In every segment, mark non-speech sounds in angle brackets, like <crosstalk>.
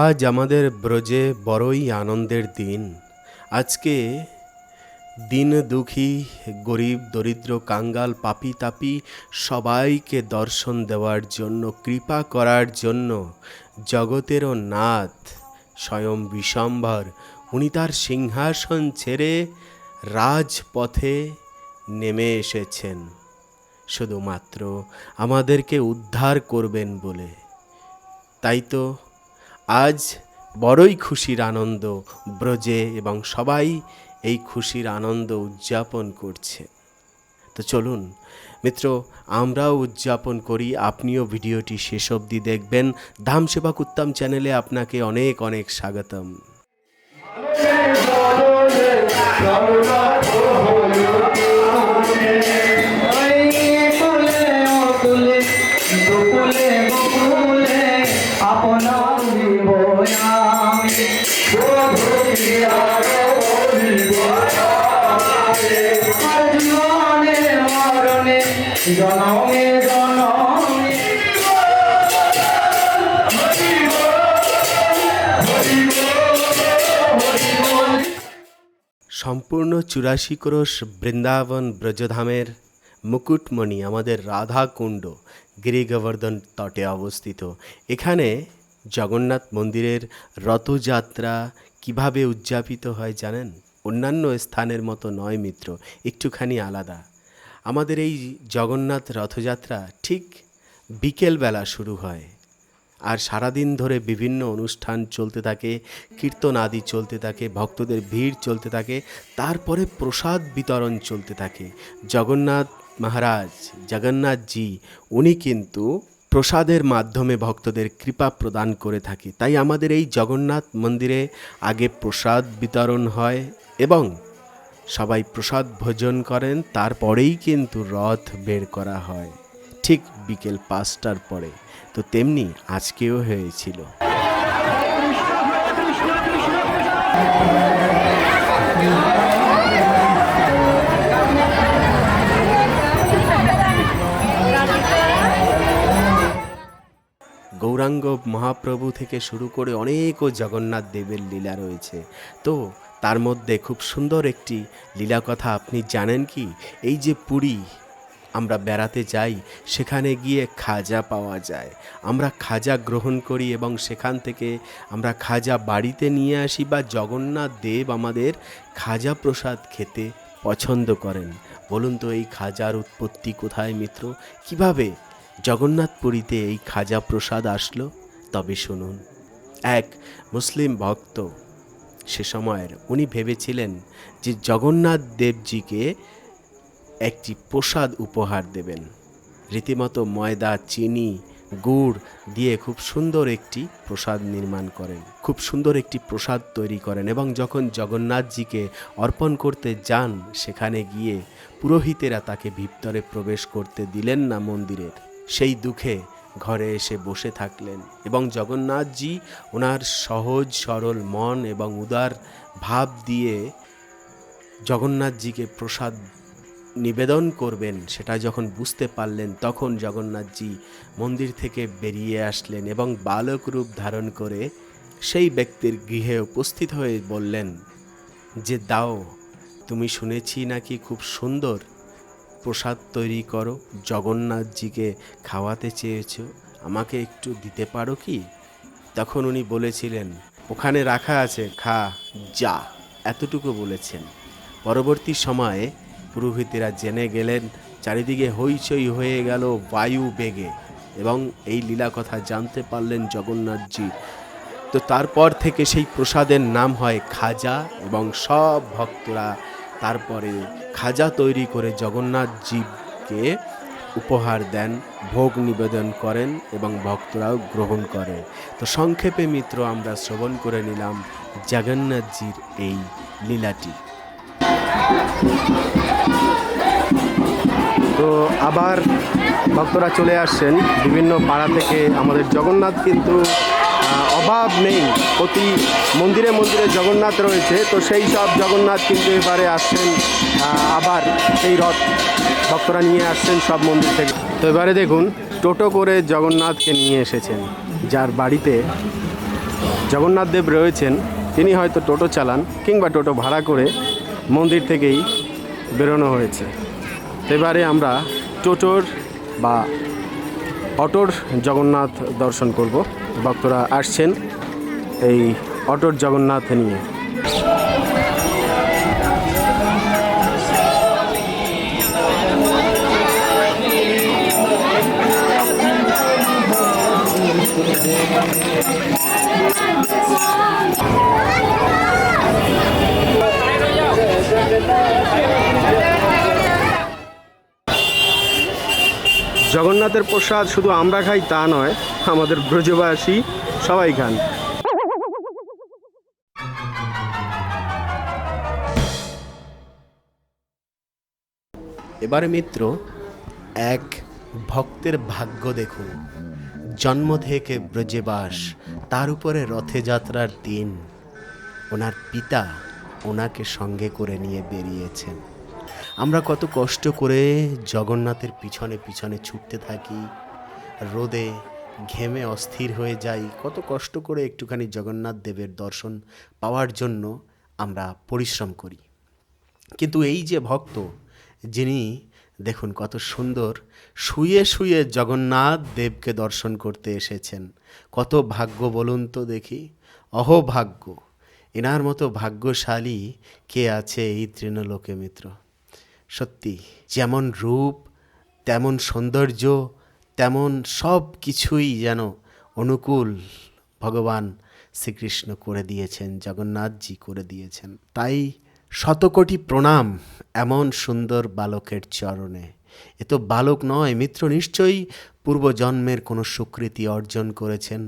আজ আমাদের ব্রজে বড়ই আনন্দের দিন। আজকে দিন দুঃখী, গরিব, দরিদ্র, কাঙ্গাল, পাপি তাপি সবাইকে দর্শন দেওয়ার জন্য, কৃপা করার জন্য জগতেরও নাথ স্বয়ং বিশম্বর উনি তার সিংহাসন ছেড়ে রাজপথে নেমে এসেছেন। শুধুমাত্র আমাদেরকে উদ্ধার করবেন বলে। তাই তো আজ বড়ই খুশির আনন্দ ব্রজে এবং সবাই এই খুশির আনন্দ উদযাপন করছে তো চলুন মিত্র আমরাও উদযাপন করি আপনিও ভিডিওটি শেষ অবধি দেখবেন ধাম সেবা কুত্তাম চ্যানেলে আপনাকে অনেক অনেক স্বাগতম কুলে সম্পূর্ণ চুরাশি ক্রোশ বৃন্দাবন ব্রজধামের মুকুটমণি, আমাদের রাধাকুণ্ড, গিরিগোবর্ধন তটে অবস্থিত। এখানে জগন্নাথ মন্দিরের রথযাত্রা কীভাবে উদযাপিত হয় জানেন? অন্যান্য স্থানের মতো নয় মিত্র, একটুখানি আলাদা। আমাদের এই জগন্নাথ রথযাত্রা ঠিক বিকেলবেলা শুরু হয়। আর সারাদিন ধরে বিভিন্ন অনুষ্ঠান চলতে থাকে, কীর্তন আদি চলতে থাকে, ভক্তদের ভিড় চলতে থাকে, তারপরে প্রসাদ বিতরণ চলতে থাকে। জগন্নাথ মহারাজ, জগন্নাথজি, উনি কিন্তু প্রসাদের মাধ্যমে ভক্তদের কৃপা প্রদান করে থাকে। তাই আমাদের এই জগন্নাথ মন্দিরে আগে প্রসাদ বিতরণ হয় এবং সবাই প্রসাদ ভোজন করেন, তারপরেই কিন্তু রথ বের করা হয়। ঠিক বিকেল পাঁচটার পরে। তো তেমনি আজকেও হয়েছিল। গৌরাঙ্গ মহাপ্রভু থেকে শুরু করে অনেকও জগন্নাথ দেবের লীলা রয়েছে। তো, তার মধ্যে খুব সুন্দর একটি লীলা কথা আপনি জানেন কি? এই যে পুরী, আমরা বেড়াতে যাই, সেখানে গিয়ে খাজা পাওয়া যায়। আমরা খাজা গ্রহণ করি এবং সেখান থেকে আমরা খাজা বাড়িতে নিয়ে আসি বা জগন্নাথ দেব আমাদের খাজা প্রসাদ খেতে পছন্দ করেন। বলুন তো এই খাজার উৎপত্তি কোথায় মিত্র? কীভাবে জগন্নাথপুরীতে এই খাজা প্রসাদ আসলো, তবে শুনুন। এক মুসলিম ভক্ত সে সময়ের উনি ভেবেছিলেন যে জগন্নাথ দেবজিকে একটি প্রসাদ উপহার দেবেন। রীতিমতো ময়দা, চিনি, গুড় দিয়ে খুব সুন্দর একটি প্রসাদ নির্মাণ করেন। খুব সুন্দর একটি প্রসাদ তৈরি করেন এবং যখন জগন্নাথজিকে অর্পণ করতে যান, সেখানে গিয়ে পুরোহিতেরা তাকে ভিতরে প্রবেশ করতে দিলেন না মন্দিরের। সেই দুঃখে ঘরে এসে বসে থাকলেন এবং জগন্নাথজি ওনার সহজ, সরল মন এবং উদার ভাব দিয়ে জগন্নাথজিকে প্রসাদ নিবেদন করবেন, সেটা যখন বুঝতে পারলেন তখন জগন্নাথজি মন্দির থেকে বেরিয়ে আসলেন এবং বালক রূপ ধারণ করে সেই ব্যক্তির গৃহে উপস্থিত হয়ে বললেন, যে দাও, তুমি শুনেছি নাকি খুব সুন্দর? প্রসাদ তৈরি করো। জগন্নাথজিকে খাওয়াতে চেয়েছো, আমাকে একটু দিতে পারো কি? তখন উনি বলেছিলেন, ওখানে রাখা আছে, খা, যা। এতটুকু বলেছেন। পরবর্তী সময়ে পুরোহিতেরা জেনে গেলেন, চারিদিকে হইচই হয়ে গেল বায়ু বেগে এবং এই লীলা কথা জানতে পারলেন জগন্নাথজি। তো তারপর থেকে সেই প্রসাদের নাম হয় খাজা এবং সব ভক্তরা তারপরে খাজা তৈরি করে জগন্নাথজিকে উপহার দেন, ভোগ নিবেদন করেন এবং ভক্তরাও গ্রহণ করে। তো সংক্ষেপে মিত্র, আমরা শ্রবণ করে নিলাম জগন্নাথজির এই লীলাটি। তো আবার ভক্তরা চলে আসছেন, বিভিন্ন পাড়া থেকে আমাদের জগন্নাথ কিন্তু অভাব নেই। প্রতি মন্দিরে মন্দিরে জগন্নাথ রয়েছে, তো সেই সব জগন্নাথ কিন্তু এবারে আসছেন আবার সেই রথ ভক্তরা নিয়ে আসছেন সব মন্দির থেকে। তো এবারে দেখুন, টোটো করে জগন্নাথকে নিয়ে এসেছেন, যার বাড়িতে জগন্নাথ দেব রয়েছেন। তিনি হয়তো টোটো চালান কিংবা টোটো ভাড়া করে মন্দির থেকেই বেরোনো হয়েছে। এবারে আমরা টোটোর বা অটোর জগন্নাথ দর্শন করব। ভক্তরা আসছেন এই অটোর জগন্নাথ নিয়ে। জগন্নাথের প্রসাদ শুধু আমরা খাই তা নয়, আমাদের ব্রজবাসী সবাই খান। এবারে মিত্র, এক ভক্তের ভাগ্য দেখুন। জন্ম থেকে ব্রজেবাস, তার উপরে রথযাত্রার দিন। ওনার পিতা ওনাকে সঙ্গে করে নিয়ে বেরিয়েছেন। আমরা কত কষ্ট করে জগন্নাথের পিছনে পিছনে ছুটতে থাকি, রোদে ঘেমে অস্থির হয়ে যাই, কত কষ্ট করে একটুখানি জগন্নাথ দেবের দর্শন পাওয়ার জন্য আমরা পরিশ্রম করি। কিন্তু এই যে ভক্ত, যিনি দেখুন কত সুন্দর শুয়ে শুয়ে জগন্নাথ দেবকে দর্শন করতে এসেছেন, কত ভাগ্য বলুন তো দেখি, অহোভাগ্য, এনার মতো ভাগ্যশালী কে আছে এই তৃণলোকে মিত্র? সত্যি, যেমন রূপ, তেমন সৌন্দর্য, তেমন সব কিছুই যেন অনুকূল ভগবান শ্রীকৃষ্ণ করে দিয়েছেন, জগন্নাথজি করে দিয়েছেন। তাই শতকোটি প্রণাম এমন সুন্দর বালকের চরণে। এ তো বালক নয়, মিত্র নিশ্চয়ই পূর্বজন্মের কোনো স্বীকৃতি অর্জন করেছেন।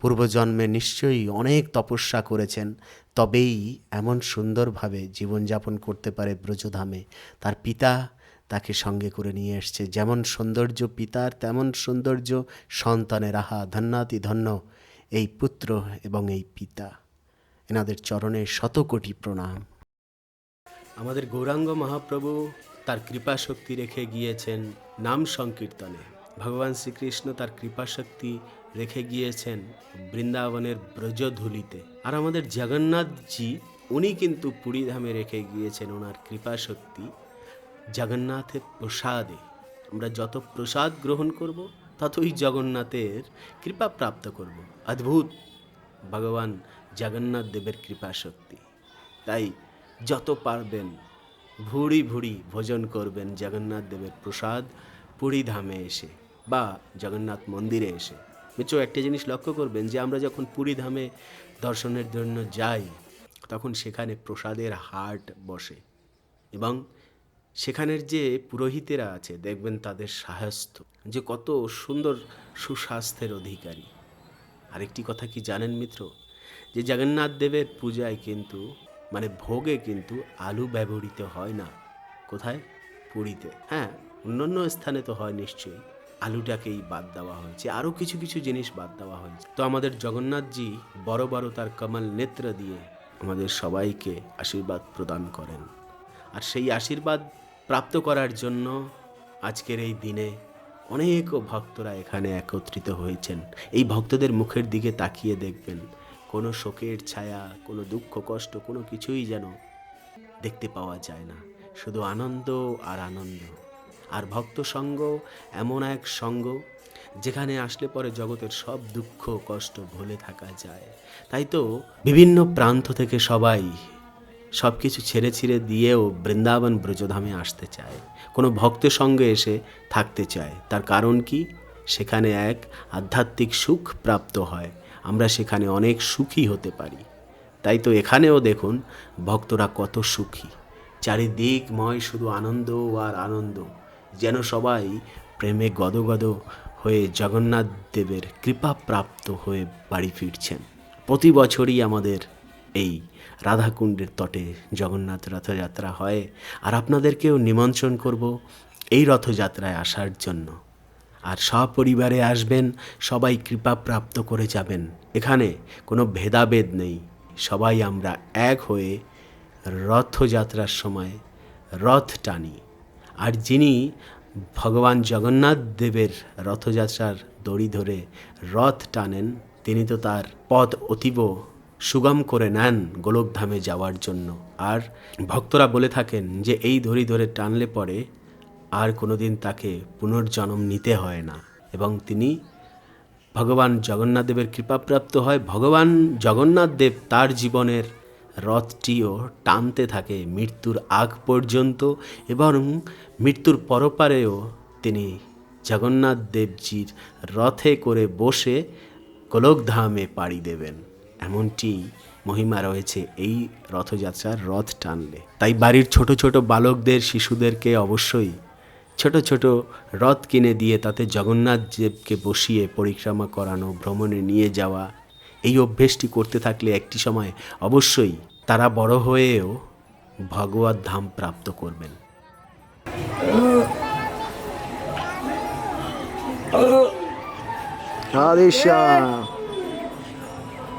পূর্বজন্মে নিশ্চয়ই অনেক তপস্যা করেছেন, তবেই এমন সুন্দরভাবে জীবনযাপন করতে পারে ব্রজধামে। তার পিতা তাকে সঙ্গে করে নিয়ে এসছে। যেমন সৌন্দর্য পিতার, তেমন সৌন্দর্য সন্তানের। আহা, ধন্যাতি ধন্য এই পুত্র এবং এই পিতা। এনাদের চরণে শতকোটি প্রণাম। আমাদের গৌরাঙ্গ মহাপ্রভু তার কৃপা শক্তি রেখে গিয়েছেন নাম সংকীর্তনে। ভগবান শ্রীকৃষ্ণ তার কৃপা শক্তি রেখে গিয়েছেন বৃন্দাবনের ব্রজধুলিতে। আর আমাদের জগন্নাথজি, উনি কিন্তু পুরীধামে রেখে গিয়েছেন ওনার কৃপা শক্তি জগন্নাথের প্রসাদে। আমরা যত প্রসাদ গ্রহণ করব, ততই জগন্নাথের কৃপা প্রাপ্ত করব। অদ্ভুত! ভগবান জগন্নাথ দেবের কৃপা শক্তি তাই যত পারবেন, ভুড়ি ভুড়ি ভোজন করবেন জগন্নাথ দেবের প্রসাদ পুরী ধামে এসে বা জগন্নাথ মন্দিরে এসে। মিত্র, একটা জিনিস লক্ষ্য করবেন যে আমরা যখন পুরী ধামে দর্শনের জন্য যাই, তখন সেখানে প্রসাদের হাট বসে এবং সেখানের যে পুরোহিতেরা আছে, দেখবেন তাদের সাহস্য যে কত সুন্দর সুস্বাস্থ্যের অধিকারী। আরেকটি কথা কি জানেন মিত্র? যে জগন্নাথ দেবের পূজায় কিন্তু মানে ভোগে কিন্তু আলু ব্যবহৃত হয় না। কোথায়? পুরীতে। হ্যাঁ অন্যান্য স্থানে তো হয় নিশ্চয়ই। আলুটাকেই বাদ দেওয়া হয়েছে, আরও কিছু কিছু জিনিস বাদ দেওয়া হয়েছে। তো আমাদের জগন্নাথজি বড় বড় তার কমল নেত্র দিয়ে আমাদের সবাইকে আশীর্বাদ প্রদান করেন। আর সেই আশীর্বাদ প্রাপ্ত করার জন্য আজকের এই দিনে অনেক ভক্তরা এখানে একত্রিত হয়েছেন। এই ভক্তদের মুখের দিকে তাকিয়ে দেখবেন, কোনো শোকের ছায়া, কোনো দুঃখ, কষ্ট, কোনো কিছুই যেন দেখতে পাওয়া যায় না। শুধু আনন্দ আর আনন্দ। আর ভক্ত সঙ্গ এমন এক সঙ্গ, যেখানে আসলে পরে জগতের সব দুঃখ কষ্ট ভুলে থাকা যায়। তাই তো বিভিন্ন প্রান্ত থেকে সবাই সব কিছু ছেড়ে ছিঁড়ে দিয়েও বৃন্দাবন ব্রজধামে আসতে চায়। কোনো ভক্তের সঙ্গে এসে থাকতে চায়। তার কারণ কি? সেখানে এক আধ্যাত্মিক সুখ প্রাপ্ত হয়। আমরা সেখানে অনেক সুখী হতে পারি। তাই তো এখানেও দেখুন, ভক্তরা কত সুখী। চারিদিকময় শুধু আনন্দ আর আনন্দ। যেন সবাই প্রেমে গদগদ হয়ে জগন্নাথ দেবের কৃপা প্রাপ্ত হয়ে বাড়ি ফিরছেন। প্রতি বছরই আমাদের এই রাধাকুণ্ডের তটে জগন্নাথ রথযাত্রা হয়। আর আপনাদেরকেও নিমন্ত্রণ করব এই রথযাত্রায় আসার জন্য। আর সপরিবারে আসবেন, সবাই কৃপা প্রাপ্ত করে যাবেন। এখানে কোনো ভেদাভেদ নেই। সবাই আমরা এক হয়ে রথযাত্রার সময় রথ টানি। আর যিনি ভগবান জগন্নাথ দেবের রথযাত্রার দড়ি ধরে রথ টানেন, তিনি তো তার পথ অতীব সুগম করে নেন গোলকধামে যাওয়ার জন্য। আর ভক্তরা বলে থাকেন যে, এই দড়ি ধরে টানলে পরে আর কোনোদিন তাকে পুনর্জন্ম নিতে হয় না। এবং তিনি ভগবান জগন্নাথ দেবের কৃপাপ্রাপ্ত হয়। ভগবান জগন্নাথ দেব তার জীবনের রথটিও টানতে থাকে মৃত্যুর আগ পর্যন্ত এবং মৃত্যুর পরপারেও তিনি জগন্নাথ দেবজির রথে করে বসে গোলকধামে পাড়ি দেবেন। এমনটি মহিমা রয়েছে এই রথযাত্রার রথ টানলে। তাই বাড়ির ছোট ছোট বালকদের, শিশুদেরকে অবশ্যই ছোট ছোট রথ কিনে দিয়ে তাতে জগন্নাথ দেবকে বসিয়ে পরিক্রমা করানো, ভ্রমণে নিয়ে যাওয়া এই অভ্যেসটি করতে থাকলে একটি সময় অবশ্যই তারা বড় হয়েও ভগবত ধাম প্রাপ্ত করবেন। রাধে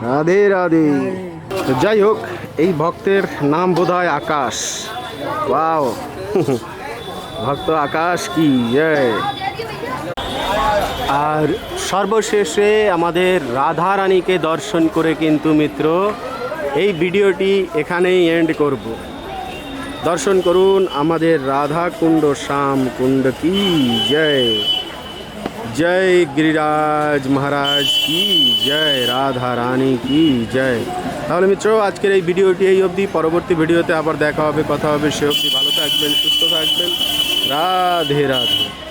রাধে রাধে। যাই হোক, এই ভক্তের নাম বোধহয় আকাশ। ওয়াও। <laughs> ভক্ত আকাশ কি? জয়। আর সর্বশেষে আমাদের রাধা রানীকে দর্শন করে কিন্তু মিত্র, এই ভিডিওটি এখানেই এন্ড করব। দর্শন করুন আমাদের রাধা কুণ্ড শ্যাম কুণ্ড কি, জয়। জয় গিরিরাজ মহারাজ কি, জয় রাধা রানী কি, জয়। তাহলে মিত্র, আজকের এই ভিডিওটি এই অবধি। পরবর্তী ভিডিওতে আবার দেখা হবে, কথা হবে, সে অবধি ভালো থাকবেন, সুস্থ থাকবেন। রাধে রাধে।